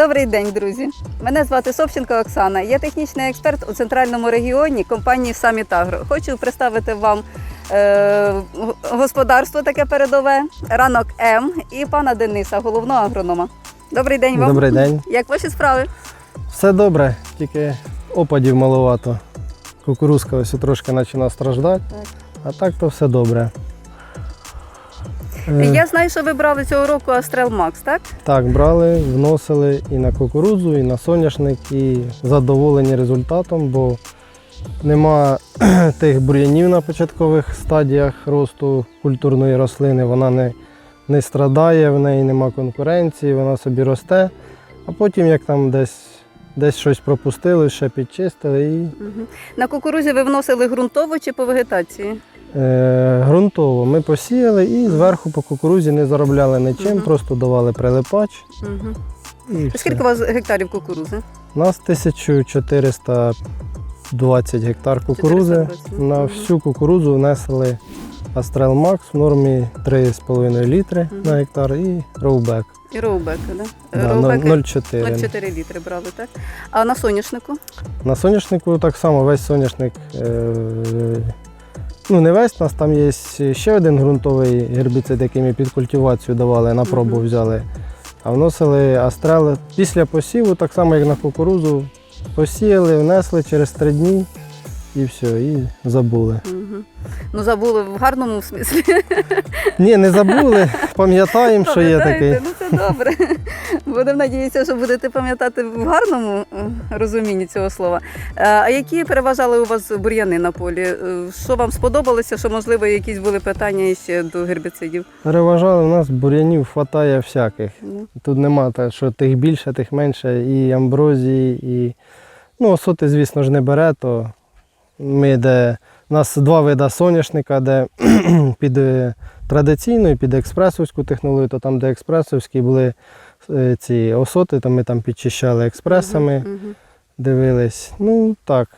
Добрий день, друзі. Мене звати Собченко Оксана. Я технічний експерт у центральному регіоні компанії Саміт Агро. Хочу представити вам е, господарство таке передове, ранок М і пана Дениса, головного агронома. Добрий день вам. Добрий день. Як ваші справи? Все добре, тільки опадів маловато. Кукурузка ось трошки починає страждати, Так. а так то все добре. Е, Я знаю, що ви брали цього року Астрел Макс, так? Так, брали, вносили і на кукурудзу, і на соняшник, і задоволені результатом, бо нема тих бур'янів на початкових стадіях росту культурної рослини, вона не, не страдає, в неї нема конкуренції, вона собі росте, а потім як там десь, десь щось пропустили, ще підчистили і. На кукурузі ви вносили ґрунтово чи по вегетації? Е, Грунтово ми посіяли і зверху по кукурузі не заробляли нічим, Мгм. просто давали прилипач. Угу. І все. Скільки у вас гектарів кукурузи? У нас 1420 гектар кукурузи. 420, На мгм. всю кукурузу внесли Астрел Макс в нормі 3,5 літри Мгм. на гектар і роубек. І роубеки, да? Да, Роубеки 0,4. 0,4 літри брали, так? А на соняшнику? На соняшнику так само весь соняшник. Е, ну, не весь, у нас там є ще один ґрунтовий гербіцид, який ми під культивацію давали, на пробу взяли. А вносили астрел після посіву, так само як на кукурузу. Посіяли, внесли через три дні і все, і забули. Ну, забули в гарному смислі. Ні, не забули, пам'ятаємо, що є такий. Ну це добре. Будемо надіятися, що будете пам'ятати в гарному е, розумінні цього слова. Е, А які переважали у вас бур'яни на полі? Е, Що вам сподобалося? Що можливо якісь були питання ще до гербіцидів? Переважали, у нас бур'янів хватає всяких. Ну, Тут нема так, що тих більше, тих менше, і амброзії, і ну, осоти, звісно ж, не бере, то ми де. У нас два види соняшника, де під е, традиційну і під експресовську технологію, то там, де експресовські були е, ці осоти, то ми там підчищали експресами, мгм. дивились. Ну так.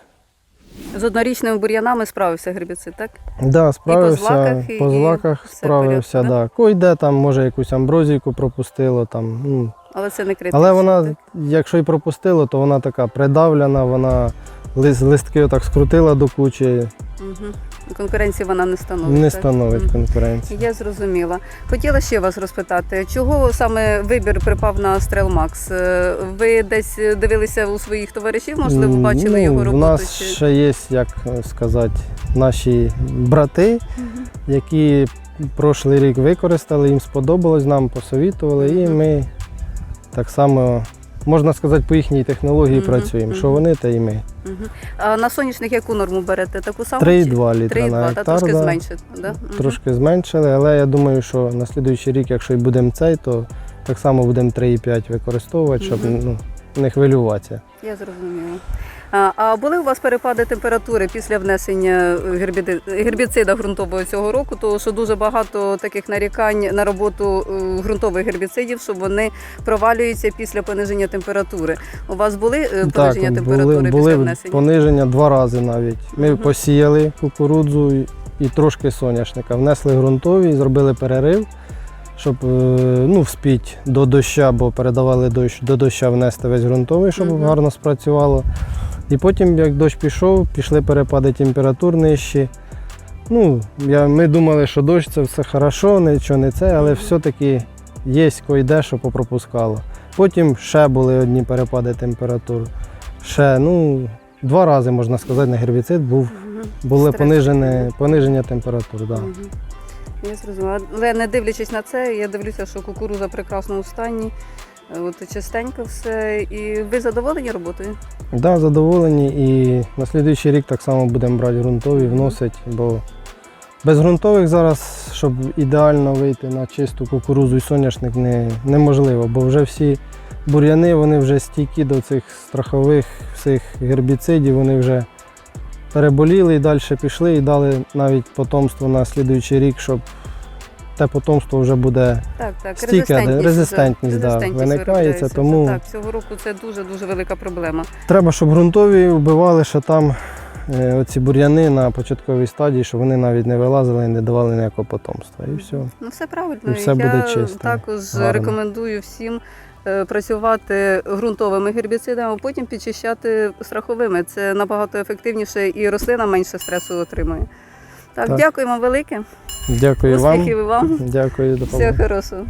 З однорічними бур'янами справився гербіцид, так? Да, справився, злаках, і- по злаках в справився, порядку, да. Койде там, може, якусь амброзійку пропустило там. Ну, Але це не критично. Але вона, так? якщо і пропустило, то вона така придавлена, вона лист, листки отак скрутила до кучі, Мгм. Конкуренції вона не становить. не так? становить Мгм. конкуренції. Я зрозуміла. Хотіла ще вас розпитати, чого саме вибір припав на Стрел Макс? Е, Ви десь дивилися у своїх товаришів, можливо, бачили ну, його У нас чи- ще є, як сказати, наші брати, які прошлий рік використали, їм сподобалось, нам посовітували, і ми так само, можна сказати, по їхній технології Мгм, працюємо. Що мгм. вони, та і ми. Мгм. А на сонячних яку норму берете? Таку саму? 3,2 літра 3,2, на та гектар. трошки да. зменшити. Да? Мгм. Трошки зменшили, але я думаю, що на слідуючий рік, якщо і будемо цей, то так само будемо 3,5 використовувати, щоб Мгм. ну, не хвилюватися. Я зрозуміла. А, були у вас перепади температури після внесення гербіцида ґрунтового цього року? Тому що дуже багато таких нарікань на роботу е, ґрунтових гербіцидів, що вони провалюються після пониження температури. У вас були е, пониження температури були, після були внесення? пониження два рази навіть. Ми Мгм. посіяли кукурудзу і- трошки соняшника. Внесли ґрунтові, зробили перерив, щоб е, ну, вспіть до доща, бо передавали дощ, до доща внести весь ґрунтовий, щоб Мгм. гарно спрацювало. І потім, як дощ пішов, пішли перепади температур нижчі. Ну, я, ми думали, що дощ це все хорошо, нічого не це, але все-таки є койде, що попропускало. Потім ще були одні перепади температур. Ще, ну, два рази, можна сказати, на гербіцид був, було Стрес. пониження температур. Да. Я зрозуміла. Але не дивлячись на це, я дивлюся, що кукуруза в прекрасному стані, от чистенько все. І ви задоволені роботою? Да, задоволені. І на слідуючий рік так само будемо брати ґрунтові, вносити, бо без ґрунтових зараз, щоб ідеально вийти на чисту кукурузу і соняшник, не, неможливо, бо вже всі бур'яни вони вже стійкі до цих страхових всіх гербіцидів, вони вже переболіли і далі пішли і дали навіть потомство на слідуючий рік, щоб те потомство вже буде Так, так. Стійка, резистентність, резистентність, да, резистентність виникається, тому- Так, цього року це дуже-дуже велика проблема. Треба, щоб ґрунтові вбивали, що там е, оці бур'яни на початковій стадії, щоб вони навіть не вилазили і не давали ніякого потомства. І все. Ну, все правильно. І все я буде чисто, також гарно. рекомендую всім е, працювати ґрунтовими гербіцидами, а потім підчищати страховими. Це набагато ефективніше і рослина менше стресу отримує. Так, Так. дякуємо велике. Дякую вам. Успіхів вам. Дякую, до побачення. Всього хорошого.